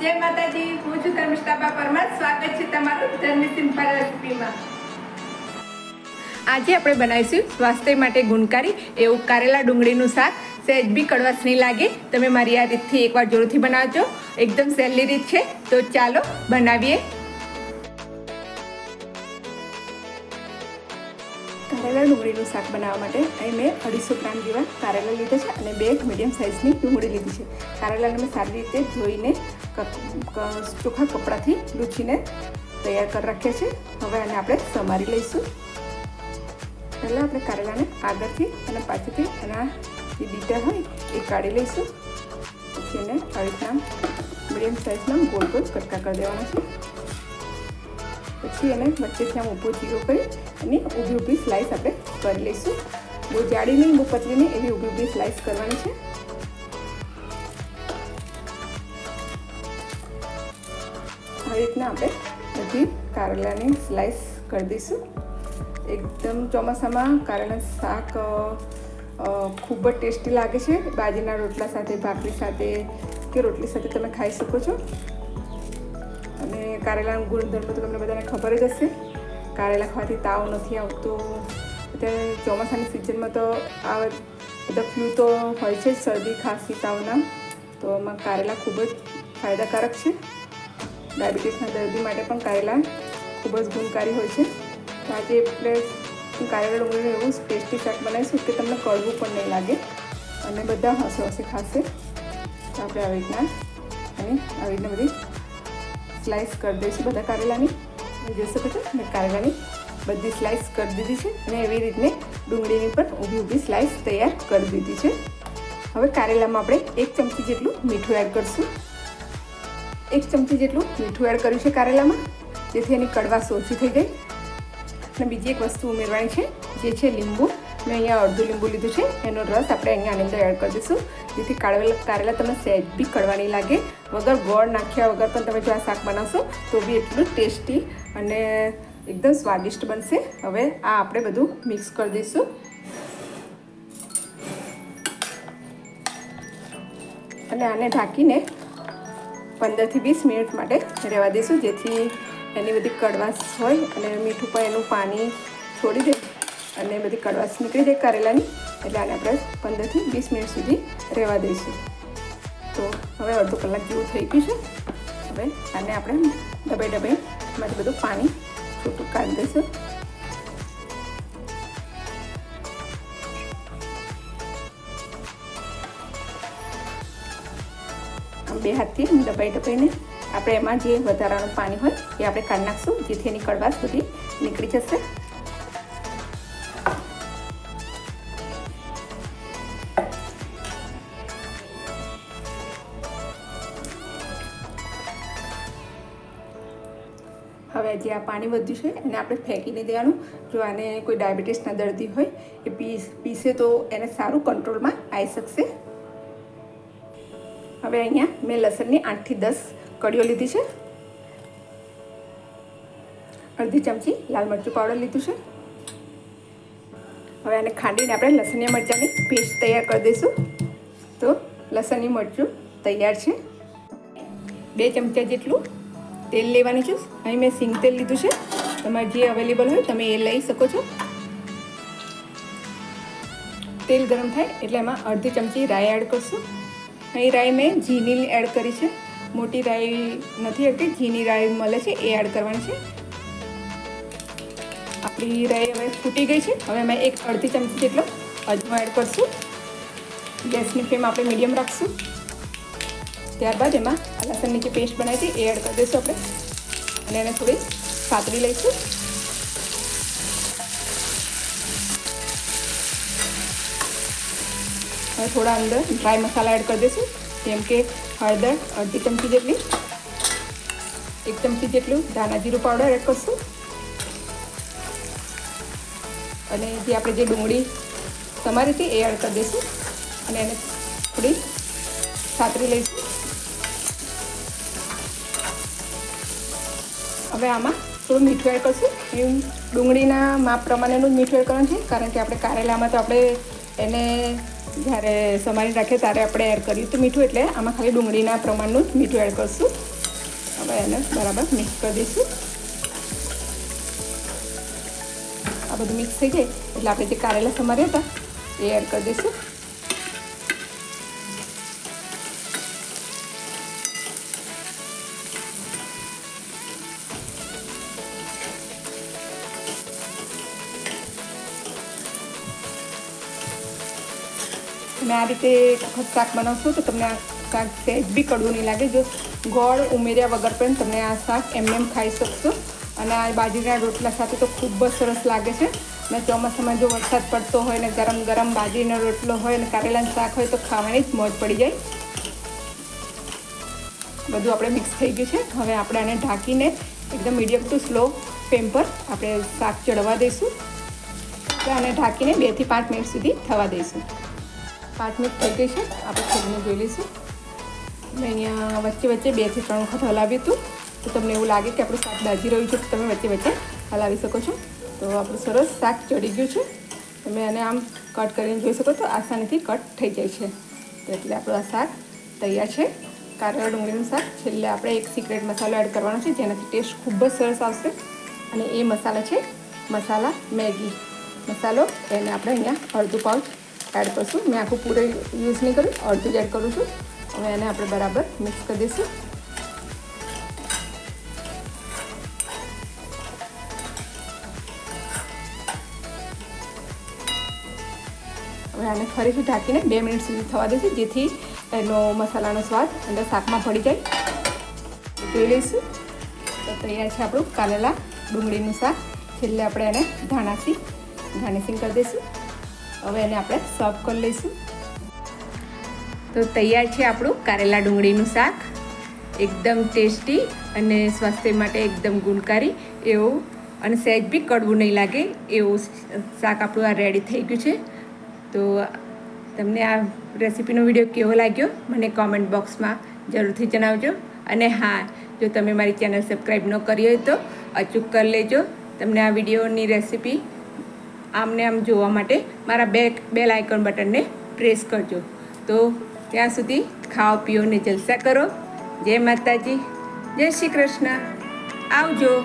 જય માતાજી, હું છું ધર્મિષ્ઠાબા પરમાર. સ્વાગત છે તમારું ધર્મી રેસિપીમાં. આજે આપણે બનાવીશું સ્વાસ્થ્ય માટે ગુણકારી એવું કારેલા ડુંગળીનું શાક. સહેજ બી કડવાશ નહીં લાગે. તમે મારી આ રીતથી એકવાર જોરથી બનાવજો. એકદમ સહેલી રીત છે. તો ચાલો બનાવીએ. કારેલા ડુંગળીનું શાક બનાવવા માટે અહીં મેં અઢીસો ગ્રામ જેવા કારેલા લીધા છે અને બે મીડિયમ સાઇઝની ડુંગળી લીધી છે. કારેલાને મેં સારી રીતે ધોઈને ચોખ્ખા કપડાથી લૂછીને તૈયાર કરી રાખ્યા છે. હવે આને આપણે સમારી લઈશું. પહેલાં આપણે કારેલાને આગળથી અને પાછળથી એના જે બીટા હોય એ કાઢી લઈશું. પછી એને આવી મીડિયમ સાઇઝના ગોળ ગોળ કટકા કરી દેવાના છે. પછી એને વચ્ચેથી આમ ઊભો ચીરો કરી અને ઊભી ઊભી સ્લાઈસ આપણે કરી લઈશું. બહુ જાડી નહીં, બહુ પતલી નહીં, એવી ઊભી ઊભી સ્લાઈસ કરવાની છે. આવી રીતના આપણે બધી કારેલાની સ્લાઈસ કરી દઈશું. એકદમ ચોમાસામાં કારેલા શાક ખૂબ જ ટેસ્ટી લાગે છે. બાજરીના રોટલા સાથે, ભાખરી સાથે કે રોટલી સાથે તમે ખાઈ શકો છો. અને કારેલાનું ગુણધર્મ તો તમને બધાને ખબર જ હશે. કારેલા ખાવાથી તાવ નથી આવતો. અત્યારે ચોમાસાની સિઝનમાં તો આ બધા ફ્લૂ તો હોય છે શરદી, ખાંસી તાવના તો આમાં કારેલા ખૂબ જ ફાયદાકારક છે. ડાયાબિટીસના દર્દી માટે પણ કારેલા ખૂબ જ ગુણકારી હોય છે. તો આજે હું કારેલા ડુંગળીનું એવું ટેસ્ટી શાક બનાવીશું કે તમને કડવું પણ નહીં લાગે અને બધા હસે હસે ખાશે. તો આપણે આવી રીતના અને આવી રીતના બધી સ્લાઇસ કરી દઈશું બધા કારેલાની. જોઈ શકો મેં કારેલાની બધી સ્લાઇસ કરી દીધી છે અને એવી રીતને ડુંગળીની પણ ઊભી ઊભી સ્લાઇસ તૈયાર કરી દીધી છે. હવે કારેલામાં આપણે એક ચમચી જેટલું મીઠું એડ કરીશું. એક ચમચી જેટલું મીઠું એડ કર્યું છે કારેલામાં. જેથી એની કડવાશ ઓછી થઈ ગઈ અને બીજી એક વસ્તુ ઉમેરવાની છે, જે છે લીંબુ. મેં અહીંયા અડધું લીંબુ લીધું છે. એનો રસ આપણે અહીંયા આની અંદર એડ કરી દઈશું. જેથી કાળવેલા કારેલા તમને સહેજ બી કડવા નહીં લાગે. વગર ગોળ નાખ્યા વગર પણ તમે જો આ શાક બનાવશો, તો બી એટલું ટેસ્ટી અને એકદમ સ્વાદિષ્ટ બનશે. હવે આ આપણે બધું મિક્સ કરી દઈશું. અને આને ઢાંકીને પંદરથી વીસ મિનિટ માટે રહેવા દઈશું, જેથી એની બધી કડવાશ હોય અને મીઠું પણ એનું પાણી છોડી દે અને બધી કડવાશ નીકળી જાય કરેલાની, એટલે આને આપણે પંદરથી વીસ મિનિટ સુધી રહેવા દઈશું. તો હવે અડધો કલાક જેવું થઈ ગયું છે. હવે આને આપણે ડબાઈ ડબે એમાંથી બધું પાણી છૂટું કાઢી દઈશું. બે હાથથી દબાઈ દબાઈને આપણે એમાં જે વધારાનું પાણી હોય એ આપણે કાઢી નાખશું, જેથી એની કડવાશ બધી નીકળી જશે. હવે જે આ પાણી વધ્યું છે, એને આપણે ફેંકીને દેવાનું. જો આને કોઈ ડાયાબિટીસના દર્દી હોય એ પીસ, પીસે તો એને સારું કંટ્રોલમાં આવી શકશે. હવે અહીંયા મેં લસણની આઠથી દસ કડીઓ લીધી છે. અડધી ચમચી લાલ મરચું પાવડર લીધું છે. હવે આને ખાંડીને આપણે લસણિયા મરચાંની પેસ્ટ તૈયાર કરી દઈશું. તો લસણની મરચું તૈયાર છે. બે ચમચા જેટલું તેલ લેવાની છું. અહીં મેં સિંગ તેલ લીધું છે. તમારે જે અવેલેબલ હોય તમે એ લઈ શકો છો. તેલ ગરમ થાય એટલે એમાં અડધી ચમચી રાય એડ કરશું. અહીં રાઈ મેં ઝીની એડ કરી છે. મોટી રાઈ નથી હતી ઝીની રાઈ મળે છે, એ એડ કરવાની છે. આપણી રાઈ હવે ફૂટી ગઈ છે. હવે મેં એક અડધી ચમચી જેટલો અજમો એડ કરશું. ગેસની ફ્લેમ આપણે મીડિયમ રાખશું. ત્યારબાદ એમાં લસણની જે પેસ્ટ બનાવી હતી એ એડ કરી દઈશું આપણે. અને એને થોડી સાતરી લઈશું. હવે થોડા અંદર ડ્રાય મસાલા એડ કરી દઈશું. જેમ કે હળદર, અડધી ચમચી જેટલી. એક ચમચી જેટલું ધાણા જીરું પાવડર એડ કરશું. અને જે આપણે જે ડુંગળી તમારી હતી એ એડ કરી દઈશું. અને એને થોડી સાતરી લઈશું. હવે આમાં થોડું મીઠું એડ કરશું. એ ડુંગળીના માપ પ્રમાણેનું જ મીઠું એડ કરવાનું છે. કારણ કે આપણે કારેલામાં તો આપણે એને જ્યારે સમારી રાખીએ ત્યારે આપણે એડ કર્યું તો મીઠું એટલે આમાં ખાલી ડુંગળીના પ્રમાણનું જ મીઠું એડ કરશું. હવે એને બરાબર મિક્સ કરી દઈશું. આ બધું મિક્સ થઈ જાય એટલે આપણે જે કારેલા સમાર્યા હતા એ એડ કરી દઈશું. તમે આ રીતે એક શાક બનાવશો તો તમને આ શાક સહેજ બી કડવું નહીં લાગે. જો ગોળ ઉમેર્યા વગર પણ તમે આ શાક એમને એમ ખાઈ શકશો. અને આ બાજરીના રોટલા સાથે તો ખૂબ જ સરસ લાગે છે. અને ચોમાસામાં જો વરસાદ પડતો હોય ને ગરમ ગરમ બાજરીનો રોટલો હોય ને કારેલાનું શાક હોય તો ખાવાની જ મોજ પડી જાય. બધું આપણે મિક્સ થઈ ગયું છે. હવે આપણે આને ઢાંકીને એકદમ મીડિયમ ટુ સ્લો ફ્લેમ પર આપણે શાક ચડવા દઈશું. આને ઢાંકીને બેથી પાંચ મિનિટ સુધી થવા દઈશું. પાંચ મિનિટ થઈ ગઈ છે. આપણે ખોલીને જોઈ લઈશું. મેં અહીંયા વચ્ચે વચ્ચે બેથી ત્રણ વખત હલાવ્યું હતું. તો તમને એવું લાગે કે આપણું શાક દાજી રહ્યું છે, તો તમે વચ્ચે વચ્ચે હલાવી શકો છો. તો આપણું સરસ શાક ચડી ગયું છે. તમે આને આમ કટ કરીને જોઈ શકો તો આસાનીથી કટ થઈ જાય છે. તો એટલે આપણું આ શાક તૈયાર છે. કારેલા ડુંગળીનું શાક. છેલ્લે આપણે એક સિક્રેટ મસાલો એડ કરવાનો છે, જેનાથી ટેસ્ટ ખૂબ જ સરસ આવશે. અને એ મસાલા છે, મસાલા મેગી. મસાલો એને આપણે અહીંયા અડધું પાઉચ એડ કરશું. મેં આખું પૂરું યુઝ નહીં કર્યું અડધું જ એડ કરું છું. હવે એને આપણે બરાબર મિક્સ કરી દઈશું. હવે આને ફરીથી ઢાંકીને બે મિનિટ સુધી થવા દઈશું, જેથી એનો મસાલાનો સ્વાદ અંદર શાકમાં પડી જાય. જોઈ લઈશું. તો તૈયાર છે આપણું કારેલા ડુંગળીનું શાક. છેલ્લે આપણે એને ધાણાથી ગાર્નિશિંગ કરી દઈશું. હવે એને આપણે સર્વ કરી લઈશું. તો તૈયાર છે આપણું કારેલા ડુંગળીનું શાક. એકદમ ટેસ્ટી અને સ્વાસ્થ્ય માટે એકદમ ગુણકારી એવું. અને સહેજ બી કડવું નહીં લાગે એવું શાક આપણું આ રેડી થઈ ગયું છે. તો તમને આ રેસીપીનો વીડિયો કેવો લાગ્યો મને કોમેન્ટ બોક્સમાં જરૂરથી જણાવજો. અને હા, જો તમે મારી ચેનલ સબસ્ક્રાઈબ ન કરી હોય તો અચૂક કરી લેજો. તમને આ વિડીયોની રેસીપી આમને આમ જોવા માટે મારા બે બેલ આઇકન બટનને પ્રેસ કરજો. તો ત્યાં સુધી ખાઓ, પીઓ જલસા કરો. જય માતાજી. જય શ્રી કૃષ્ણ. આવજો.